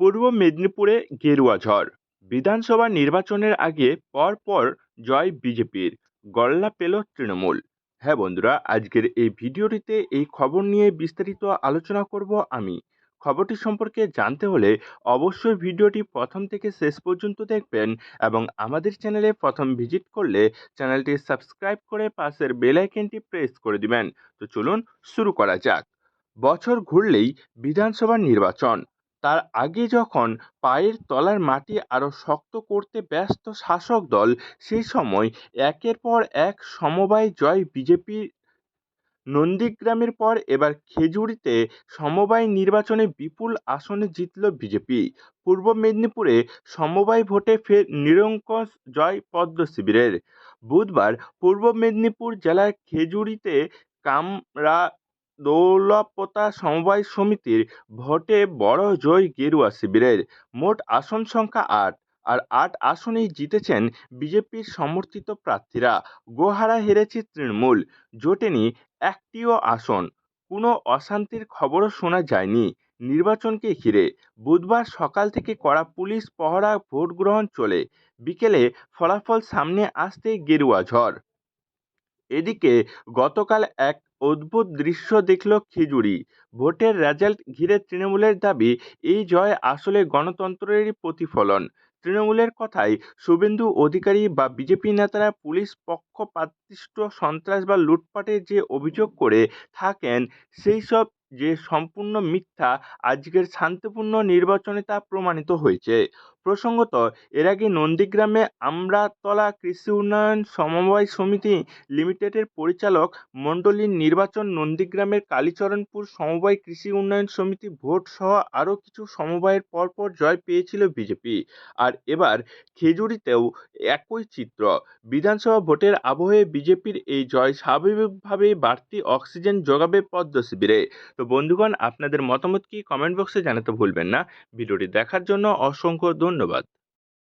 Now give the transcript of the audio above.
পূর্ব মেদিনীপুরে গেরুয়া ঝড়। বিধানসভা নির্বাচনের আগে পরপর জয় বিজেপির। গল্লা পেল তৃণমূল। হ্যাঁ বন্ধুরা, আজকের এই ভিডিওটিতে এই খবর নিয়ে বিস্তারিত আলোচনা করব আমি। খবরটি সম্পর্কে জানতে হলে অবশ্যই ভিডিওটি প্রথম থেকে শেষ পর্যন্ত দেখবেন এবং আমাদের চ্যানেলে প্রথম ভিজিট করলে চ্যানেলটি সাবস্ক্রাইব করে পাশের বেল আইকনটি প্রেস করে দিবেন। তো চলুন শুরু করা যাক। বছর ঘুরলেই বিধানসভা নির্বাচন। তার আগে যখন পায়ের তলার মাটি আরও শক্ত করতে ব্যস্ত শাসক দল, সেই সময় একের পর এক সমবায় জয় বিজেপির নন্দীগ্রামের পর এবার খেজুরিতে সমবায় নির্বাচনে বিপুল আসনে জিতল বিজেপি। পূর্ব মেদিনীপুরে সমবায় ভোটে ফের নিরঙ্কুশ জয় পদ্ম শিবিরের। বুধবার পূর্ব মেদিনীপুর জেলার খেজুরিতে কামরা দৌলপোতা সমবায় সমিতির ভোটে বড় জয় গেরুয়া শিবিরের মোট আসন সংখ্যা আট। আর আট আসনেই জিতেছেন বিজেপির সমর্থিত প্রার্থীরা। গোহারা হেরেছে তৃণমূল। জোটেনি একটিও আসন। কোনো অশান্তির খবরও শোনা যায়নি নির্বাচনকে ঘিরে। বুধবার সকাল থেকে কড়া পুলিশ পহরা ভোট গ্রহণ চলে। বিকেলে ফলাফল সামনে আসতেই গেরুয়া ঝড়। এদিকে গতকাল এক অদ্ভুত দৃশ্য দেখল খিজুড়ি। ভোটের রেজাল্ট ঘিরে তৃণমূলের দাবি, এই জয় আসলে গণতন্ত্রেরই প্রতিফলন। তৃণমূলের কথায় শুভেন্দু অধিকারী বা বিজেপি নেতারা পুলিশ পক্ষপাতিষ্ঠ সন্ত্রাস বা লুটপাটের যে অভিযোগ করে থাকেন, সেই সব যে সম্পূর্ণ মিথ্যা আজকের শান্তিপূর্ণ নির্বাচনে তা প্রমাণিত হয়েছে। প্রসঙ্গত, এর আগে নন্দীগ্রামে আমরাতলা কৃষি উন্নয়ন সমবায় সমিতি লিমিটেডের পরিচালক মণ্ডলীর নির্বাচন নন্দীগ্রামের কালীচরণপুর সমবায় কৃষি উন্নয়ন সমিতি ভোট সহ আরও কিছু সমবায়ের পরপর জয় পেয়েছিল বিজেপি। আর এবার খেজুরিতেও একই চিত্র। বিধানসভা ভোটের আবহে বিজেপির এই জয় স্বাভাবিকভাবেই বাড়তি অক্সিজেন যোগাবে পদ্ম শিবিরে তো বন্ধুগণ আপনাদের মতামত কি? কমেন্ট বক্সে জানাতে ভুলবেন না। ভিডিওটি দেখার জন্য অসংখ্য ধন্যবাদ।